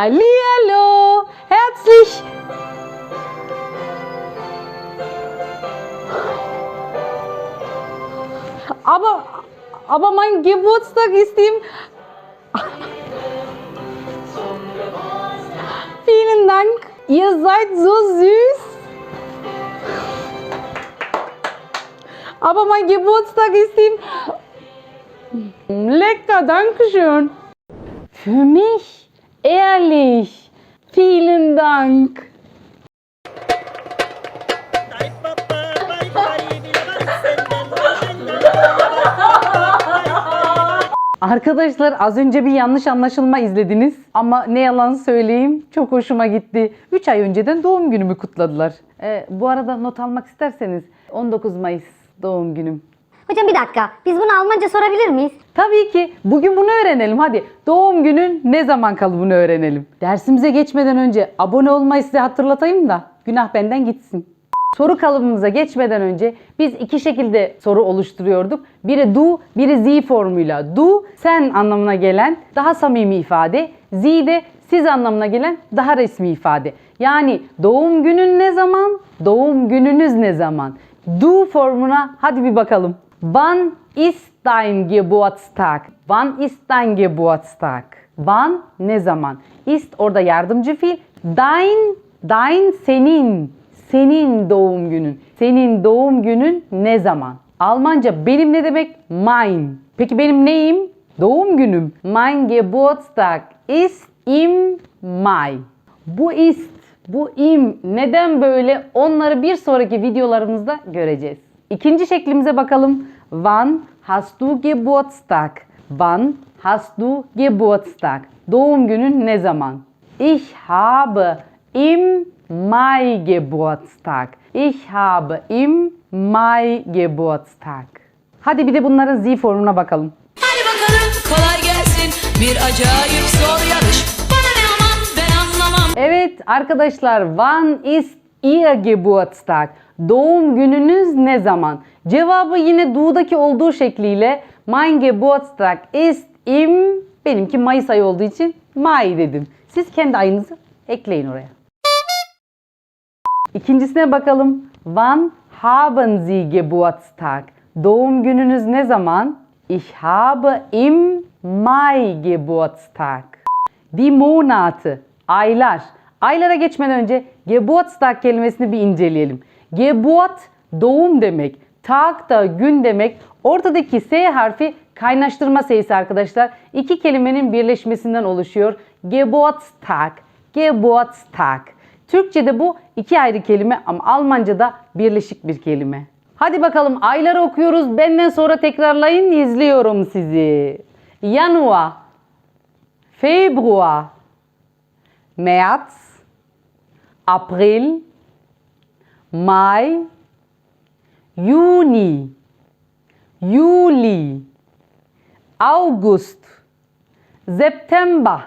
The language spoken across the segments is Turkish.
Hallihallo, herzlich. Aber, aber mein Geburtstag ist im... Vielen Dank, ihr seid so süß. Aber mein Geburtstag ist im... Lecker, Dankeschön. Für mich? Ehrlich? Vielen Dank. Arkadaşlar az önce bir yanlış anlaşılma izlediniz ama ne yalan söyleyeyim çok hoşuma gitti. 3 ay önceden doğum günümü kutladılar. Ee, bu arada not almak isterseniz 19 Mayıs doğum günüm. Hocam bir dakika. Biz bunu Almanca sorabilir miyiz? Tabii ki bugün bunu öğrenelim hadi. Doğum günün ne zaman kalı bunu öğrenelim. Dersimize geçmeden önce abone olmayı size hatırlatayım da günah benden gitsin. Soru kalıbımıza geçmeden önce biz iki şekilde soru oluşturuyorduk. Biri du, biri z formuyla. Du sen anlamına gelen daha samimi ifade. Z de siz anlamına gelen daha resmi ifade. Yani doğum günün ne zaman? Doğum gününüz ne zaman? Du formuna hadi bir bakalım. Wann ist dein Geburtstag? Wann ist dein Geburtstag? Wann ne zaman? Ist orada yardımcı fiil. Dein, dein senin. Senin doğum günün. Senin doğum günün ne zaman? Almanca benim ne demek? Mein. Peki benim neyim? Doğum günüm. Mein Geburtstag ist im Mai. Bu ist, bu im neden böyle? Onları bir sonraki videolarımızda göreceğiz. İkinci şeklimize bakalım. Wann hast du Geburtstag? Wann hast du Geburtstag? Doğum günün ne zaman? Ich habe im Mai Geburtstag. Ich habe im Mai Geburtstag. Hadi bir de bunların Z formuna bakalım. Hadi bakalım kolay gelsin bir acayip zor yarış. Bana ne aman ben anlamam. Evet arkadaşlar, wann ist Ihr Geburtstag? Doğum gününüz ne zaman? Cevabı yine Du'daki olduğu şekliyle Mein Geburtstag ist im benimki Mayıs ayı olduğu için Mai dedim. Siz kendi ayınızı ekleyin oraya. İkincisine bakalım. Wann haben Sie Geburtstag? Doğum gününüz ne zaman? Ich habe im Mai Geburtstag. Die Monate, aylar. Aylara geçmeden önce Geburtstag kelimesini bir inceleyelim. Geburt doğum demek. Tag da gün demek. Ortadaki S harfi kaynaştırma sesi arkadaşlar. İki kelimenin birleşmesinden oluşuyor. Geburtstag, Geburtstag. Türkçe'de bu iki ayrı kelime ama Almanca'da birleşik bir kelime. Hadi bakalım ayları okuyoruz. Benden sonra tekrarlayın. izliyorum sizi. Januar, Februar, März, April, Mai, Juni, Juli, August, September,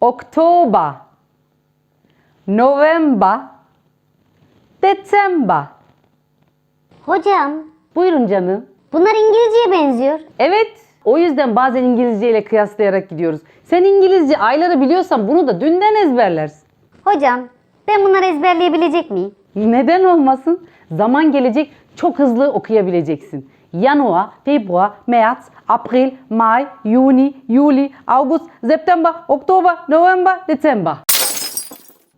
Oktober, November, Dezember. Hocam Buyurun canım. bunlar İngilizceye benziyor. Evet, o yüzden bazen İngilizce ile kıyaslayarak gidiyoruz. Sen İngilizce ayları biliyorsan bunu da dünden ezberlersin. Hocam ben bunları ezberleyebilecek miyim? Neden olmasın? Zaman gelecek çok hızlı okuyabileceksin. Januar, Februar, März, April, Mai, Juni, Juli, August, September, Oktober, November, Dezember.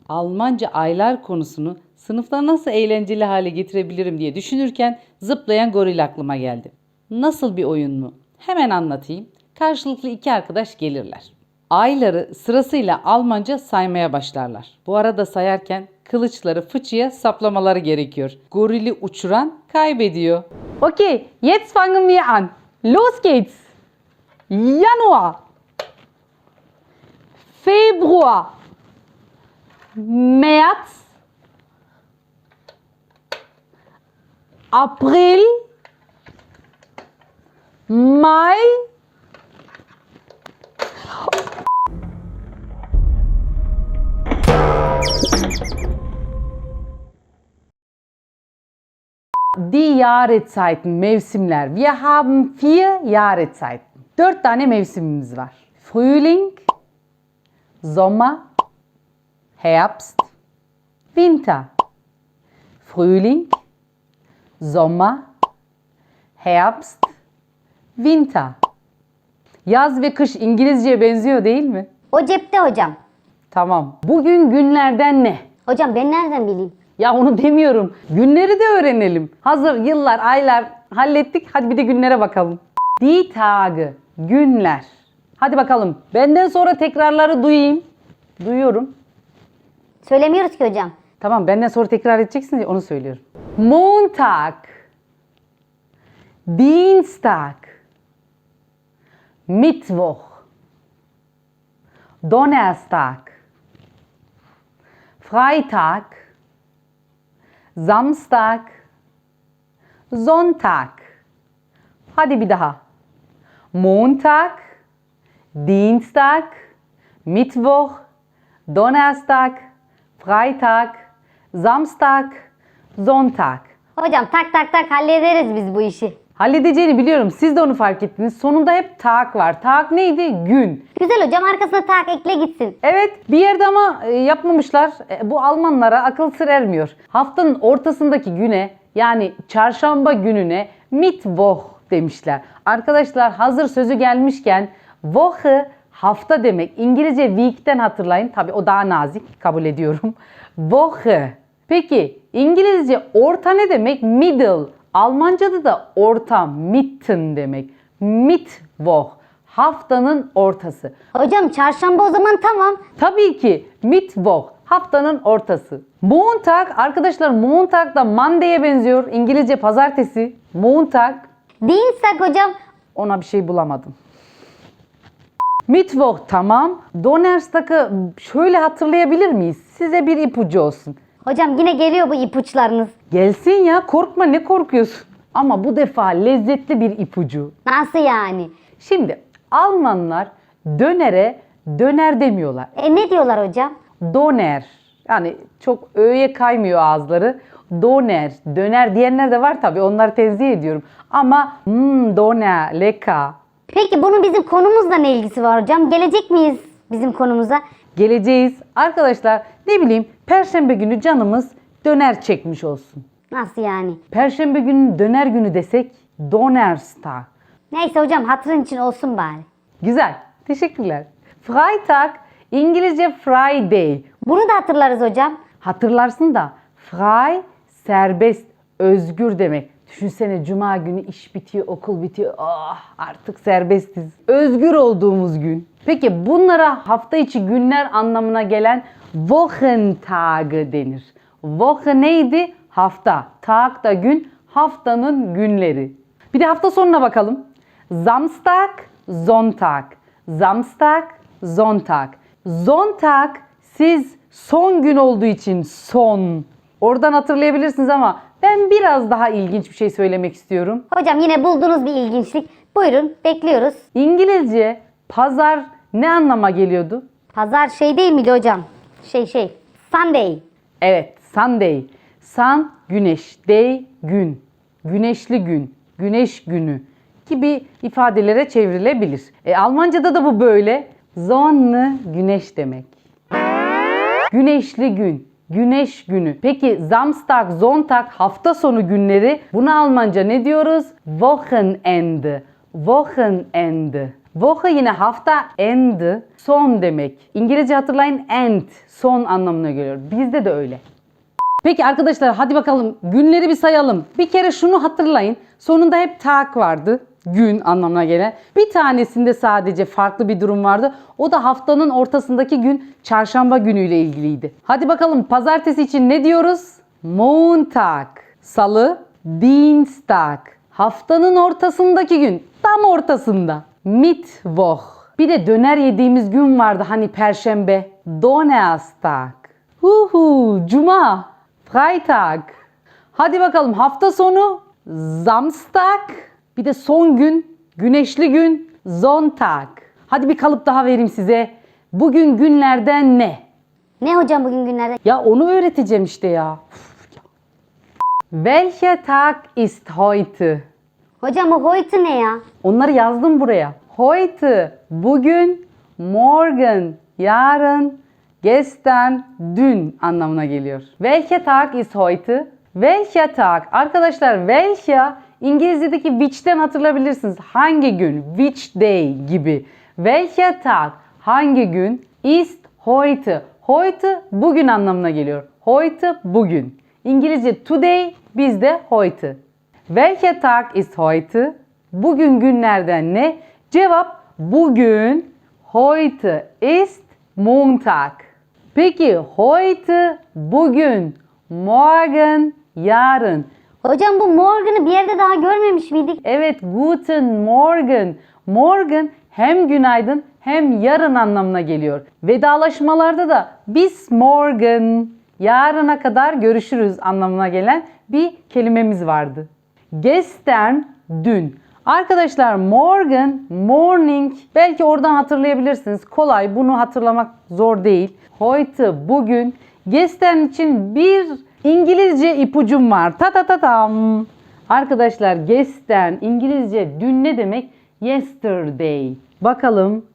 Almanca aylar konusunu sınıfta nasıl eğlenceli hale getirebilirim diye düşünürken zıplayan goril aklıma geldi. Nasıl bir oyun mu? Hemen anlatayım. Karşılıklı iki arkadaş gelirler. Ayları sırasıyla Almanca saymaya başlarlar. Bu arada sayarken kılıçları fıçıya saplamaları gerekiyor. Gorili uçuran kaybediyor. Okay, jetzt fangen wir an. Los geht's. Januar. Februar. März. April. Mai. Jahreszeiten, mevsimler. Wir haben vier Jahreszeiten. Dört tane mevsimimiz var. Frühling, Sommer, Herbst, Winter. Frühling, Sommer, Herbst, Winter. Yaz ve kış İngilizceye benziyor değil mi? O cepte hocam. Tamam. Bugün günlerden ne? Hocam ben nereden bileyim? Ya onu demiyorum. Günleri de öğrenelim. Hazır yıllar, aylar hallettik. Hadi bir de günlere bakalım. Die Tage, günler. Hadi bakalım. Benden sonra tekrarları duyayım. Duyuyorum. Söylemiyoruz ki hocam. Tamam benden sonra tekrar edeceksiniz ya onu söylüyorum. Montag. Dienstag. Mittwoch. Donnerstag. Freitag. Samstag. Sonntag. Hadi bir daha. Montag, Dienstag, Mittwoch, Donnerstag, Freitag, Samstag, Sonntag. Hocam tak tak tak hallederiz biz bu işi. Halledeceğini biliyorum. Siz de onu fark ettiniz. Sonunda hep tak var. Tak neydi? Gün. Güzel hocam arkasına tak ekle gitsin. Evet bir yerde ama e, yapmamışlar. E, Bu Almanlara akıl sır ermiyor. Haftanın ortasındaki güne yani çarşamba gününe Mittwoch demişler. Arkadaşlar hazır sözü gelmişken Woche hafta demek. İngilizce week'ten hatırlayın. Tabi o daha nazik kabul ediyorum. Woche. Peki İngilizce orta ne demek? Middle. Almanca'da da orta, mitten demek. Mittwoch. Haftanın ortası. Hocam çarşamba o zaman tamam. Tabii ki Mittwoch haftanın ortası. Montag arkadaşlar Montag da Monday'e benziyor. İngilizce pazartesi. Montag Dienstag hocam. ona bir şey bulamadım. Mittwoch tamam. Donnerstag'ı şöyle hatırlayabilir miyiz? Size bir ipucu olsun. Hocam yine geliyor bu ipuçlarınız. Gelsin ya korkma ne korkuyorsun? Ama bu defa lezzetli bir ipucu. Nasıl yani? Şimdi Almanlar dönere döner demiyorlar. E ne diyorlar hocam? Doner. Yani çok öğeye kaymıyor ağızları. Doner, döner diyenler de var tabii. Onları tenzih ediyorum. Ama hmm, doner, leka. Peki bunun bizim konumuzla ne ilgisi var hocam? Gelecek miyiz bizim konumuza? Geleceğiz. Arkadaşlar ne bileyim perşembe günü canımız döner çekmiş olsun. Nasıl yani? Perşembe günü döner günü desek Donnerstag. Neyse hocam hatırın için olsun bari. Güzel. Teşekkürler. Freitag İngilizce Friday. Bunu da hatırlarız hocam. Hatırlarsın da frei serbest, özgür demek. Düşünsene cuma günü iş bitiyor, okul bitiyor. Ah artık serbestiz. Özgür olduğumuz gün. Peki bunlara hafta içi günler anlamına gelen Wochentage denir. Woche neydi? Hafta. Tag da gün, haftanın günleri. Bir de hafta sonuna bakalım. Samstag, Sonntag. Samstag, Sonntag. Sonntag siz son gün olduğu için son. Oradan hatırlayabilirsiniz ama ben biraz daha ilginç bir şey söylemek istiyorum. Hocam yine buldunuz bir ilginçlik. Buyurun bekliyoruz. İngilizce pazar ne anlama geliyordu? Pazar şey değil miydi hocam? Şey şey. Sunday. Evet, Sunday. Sun güneş, day gün. Güneşli gün, güneş günü gibi ifadelere çevrilebilir. E, Almanca'da da bu böyle. Sonne güneş demek. Güneşli gün, güneş günü. Peki Samstag, Sonntag hafta sonu günleri. Buna Almanca ne diyoruz? Wochenende. Wochenende. Woche yine hafta end, son demek. İngilizce hatırlayın end, son anlamına geliyor. Bizde de öyle. Peki arkadaşlar hadi bakalım günleri bir sayalım. Bir kere şunu hatırlayın. Sonunda hep tak vardı. Gün anlamına gelen. Bir tanesinde sadece farklı bir durum vardı. O da haftanın ortasındaki gün çarşamba günüyle ilgiliydi. Hadi bakalım pazartesi için ne diyoruz? Montag. Salı. Dienstag. Haftanın ortasındaki gün. Tam ortasında. Mittwoch. Bir de döner yediğimiz gün vardı hani perşembe. Donnerstag. Huhu, Cuma, Freitag. Hadi bakalım hafta sonu Samstag. Bir de son gün, güneşli gün Sonntag. Hadi bir kalıp daha vereyim size. Bugün günlerden ne? Ne hocam bugün günlerde? Ya onu öğreteceğim işte ya. Welcher Tag ist heute? Hocam o heute ne ya? Onları yazdım buraya. Heute, bugün, morgen, yarın, gestern, dün anlamına geliyor. Welcher Tag ist heute? Welcher Tag? Arkadaşlar welcher İngilizce'deki which'ten hatırlayabilirsiniz. Hangi gün? Which day gibi. Welcher Tag? Hangi gün? Ist heute. Heute bugün anlamına geliyor. Heute bugün. İngilizce today bizde heute. Welcher Tag ist heute? Bugün günlerden ne? Cevap bugün heute ist Montag. Peki heute bugün, morgen yarın. Hocam bu Morgan'ı bir yerde daha görmemiş miydik? Evet, guten Morgen. Morgen hem günaydın hem yarın anlamına geliyor. Vedalaşmalarda da bis morgen, yarına kadar görüşürüz anlamına gelen bir kelimemiz vardı. Gestern, dün. Arkadaşlar morgen, morning belki oradan hatırlayabilirsiniz. Kolay, bunu hatırlamak zor değil. Heute, bugün. Gestern için bir İngilizce ipucum var. Ta ta ta tam. Arkadaşlar gestern İngilizce dün ne demek? Yesterday. Bakalım.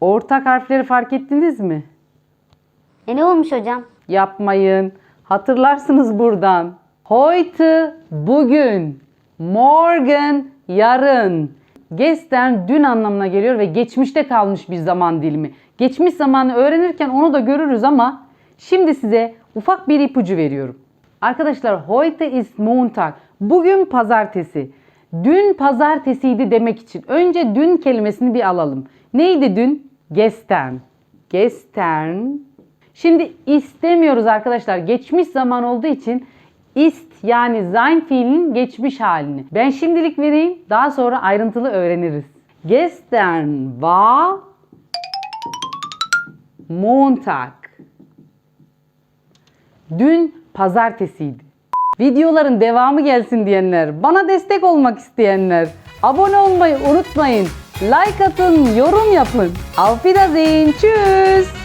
Ortak harfleri fark ettiniz mi? E ne olmuş hocam? Yapmayın. Hatırlarsınız buradan. Heute bugün. Morgen yarın. Gestern dün anlamına geliyor ve geçmişte kalmış bir zaman dilimi. Geçmiş zamanı öğrenirken onu da görürüz ama şimdi size ufak bir ipucu veriyorum. Arkadaşlar heute ist Montag. Bugün pazartesi. Dün pazartesiydi demek için önce dün kelimesini bir alalım. Neydi dün? Gestern. Gestern Şimdi istemiyoruz arkadaşlar. Geçmiş zaman olduğu için ist yani sein fiilinin geçmiş halini. Ben şimdilik vereyim. Daha sonra ayrıntılı öğreniriz. Gestern war Montag. Dün pazartesiydi. Videoların devamı gelsin diyenler, bana destek olmak isteyenler, abone olmayı unutmayın. Like atın, yorum yapın. Auf Wiedersehen. Tschüss.